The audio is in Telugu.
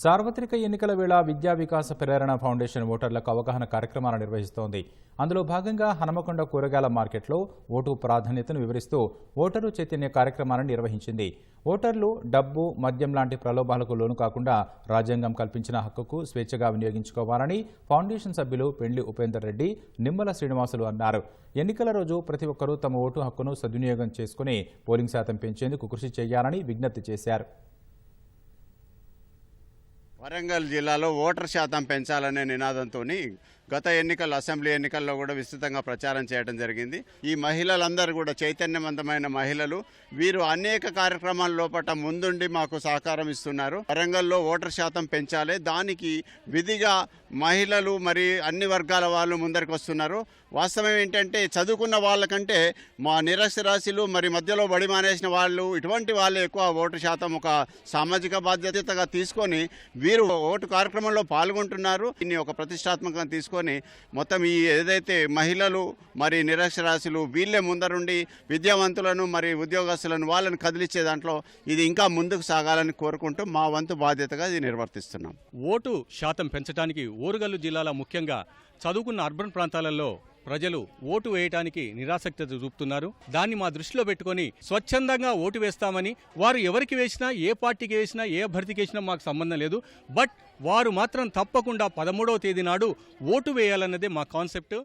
సార్వత్రిక ఎన్నికల వేళ విద్యా వికాస ప్రేరణ ఫౌండేషన్ ఓటర్లకు అవగాహన కార్యక్రమాలు నిర్వహిస్తోంది. అందులో భాగంగా హనుమకొండ కూరగాయల మార్కెట్లో ఓటు ప్రాధాన్యతను వివరిస్తూ ఓటరు చైతన్య కార్యక్రమాలను నిర్వహించింది. ఓటర్లు డబ్బు మద్యం లాంటి ప్రలోభాలకు లోను కాకుండా రాజ్యాంగం కల్పించిన హక్కుకు స్వేచ్ఛగా వినియోగించుకోవాలని ఫౌండేషన్ సభ్యులు పెండ్లి ఉపేందర్ రెడ్డి నిమ్మల శ్రీనివాసులు అన్నారు. ఎన్నికల రోజు ప్రతి ఒక్కరూ తమ ఓటు హక్కును సద్వినియోగం చేసుకుని పోలింగ్ శాతం పెంచేందుకు కృషి చేయాలని విజ్ఞప్తి చేశారు. వరంగల్ జిల్లాలో ఓటర్ శాతం పెంచాలనే నినాదంతో గత ఎన్నికల అసెంబ్లీ ఎన్నికల్లో కూడా విస్తృతంగా ప్రచారం చేయడం జరిగింది. ఈ మహిళలందరూ కూడా చైతన్యవంతమైన మహిళలు. వీరు అనేక కార్యక్రమాల లోపల ముందుండి మాకు సహకారం ఇస్తున్నారు. వరంగల్లో ఓటర్ శాతం పెంచాలి. దానికి విధిగా మహిళలు మరి అన్ని వర్గాల వాళ్ళు ముందరికి వస్తున్నారు. వాస్తవం ఏంటంటే చదువుకున్న వాళ్ళకంటే మా నిరక్షరాస్యులు మరి మధ్యలో బడి మానేసిన వాళ్ళు ఇటువంటి వాళ్ళు ఎక్కువ ఓటు శాతం ఒక సామాజిక బాధ్యతగా తీసుకొని మీరు ఓటు కార్యక్రమంలో పాల్గొంటున్నారు. దీన్ని ఒక ప్రతిష్టాత్మకంగా తీసుకొని మొత్తం ఈ ఏదైతే మహిళలు మరి నిరక్షరాస్యులు వీళ్ళే ముందరుండి విద్యావంతులను మరి ఉద్యోగస్తులను వాళ్ళని కదిలిచ్చే దాంట్లో ఇది ఇంకా ముందుకు సాగాలని కోరుకుంటూ మా వంతు బాధ్యతగా ఇది నిర్వర్తిస్తున్నాం. ఓటు శాతం పెంచడానికి ఓరుగల్లు జిల్లాలో ముఖ్యంగా చదువుకున్న అర్బన్ ప్రాంతాలలో ప్రజలు ఓటు వేయటానికి నిరాసక్తి చూపుతున్నారు. దాన్ని మా దృష్టిలో పెట్టుకొని స్వచ్ఛందంగా ఓటు వేస్తామని వారు ఎవరికి వేసినా ఏ పార్టీకి వేసినా ఏ అభ్యర్థికి వేసినా మాకు సంబంధం లేదు. బట్ వారు మాత్రం తప్పకుండా పదమూడవ తేదీ నాడు ఓటు వేయాలన్నదే మా కాన్సెప్ట్.